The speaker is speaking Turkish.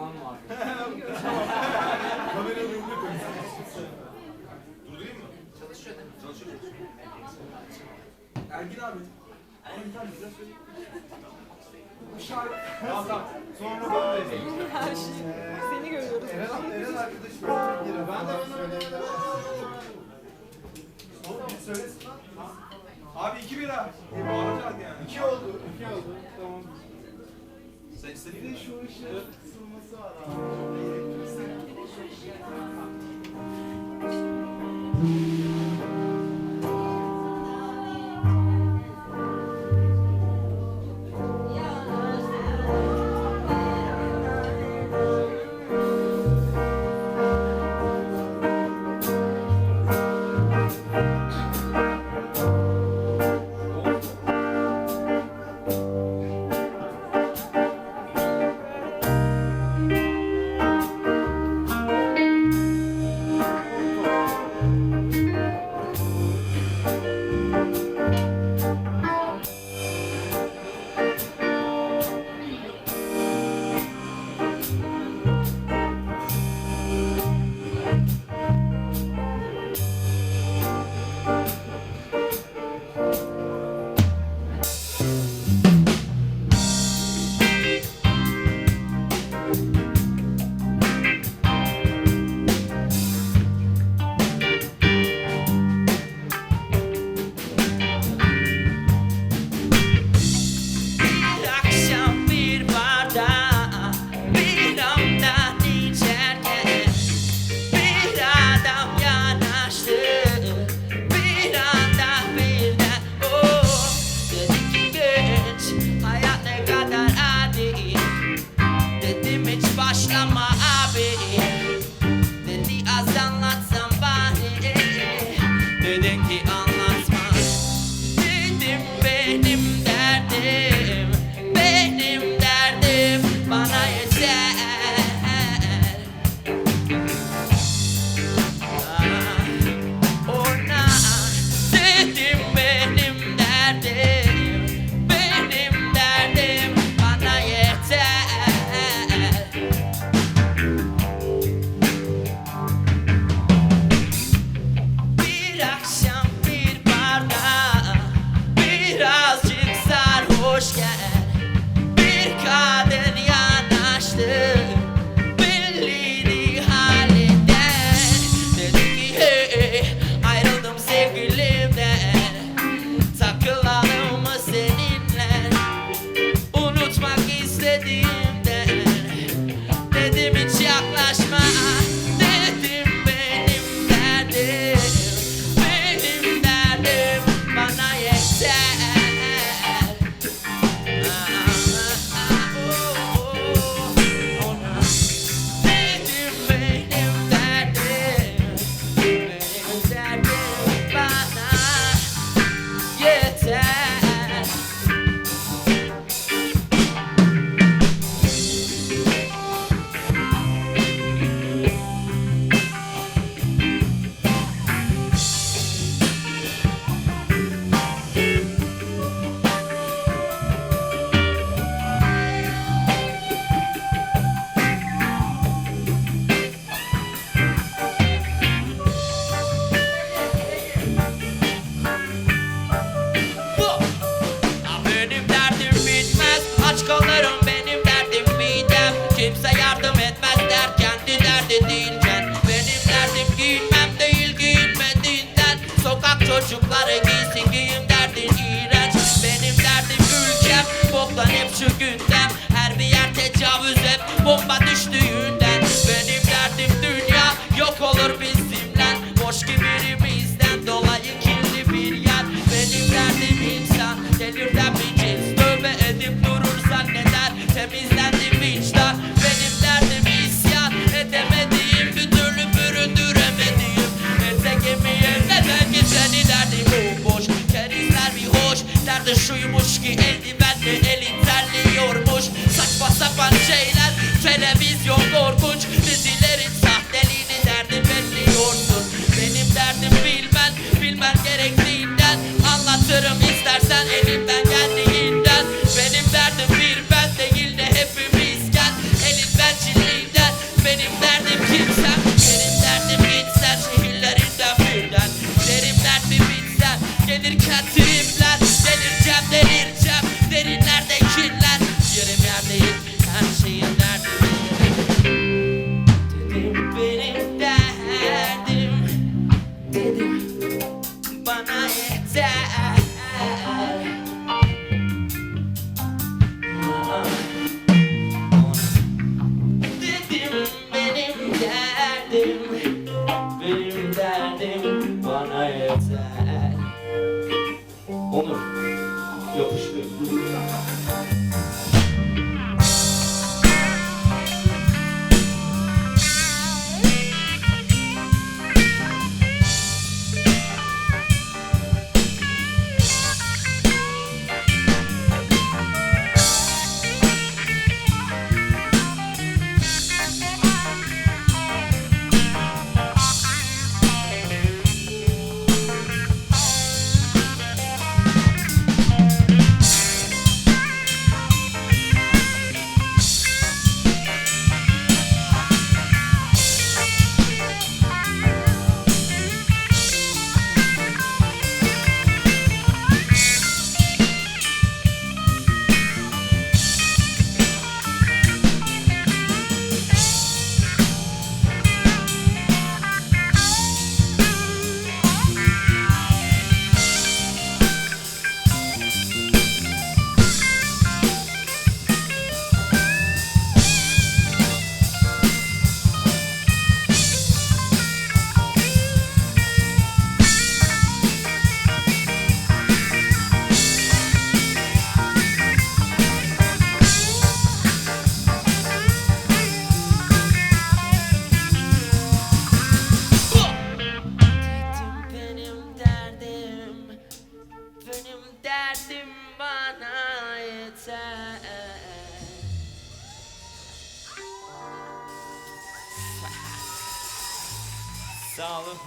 abi. Kamerayı önüne koyun. Durdurayım mı? Çalışıyor değil mi? Çalışıyor. Ergin abi. Bana bir tane güzel söyle. Bu şarkı. Tamam tamam. Sonra ben de Her şey. Seni görüyoruz. Eren, Eren lira. Ben de Oğlum bir söylesin lan. Abi iki bira. Bağıracak yani. İki oldu. İki oldu. Tamam. Bir de şu ışığı kısılması var abi. Bir Sokak çocukları giysin giyim derdin iğrenç. Benim derdim ülkem boktan hep şu gündem. Her bir yer tecavüz hep bomba korkunç Dizilerin sahteliğini derdin belliyorsun Benim derdim bilmen bilmen gerektiğinden Anlatırım istersen. Elimden derdim bana yeter Sağ olun.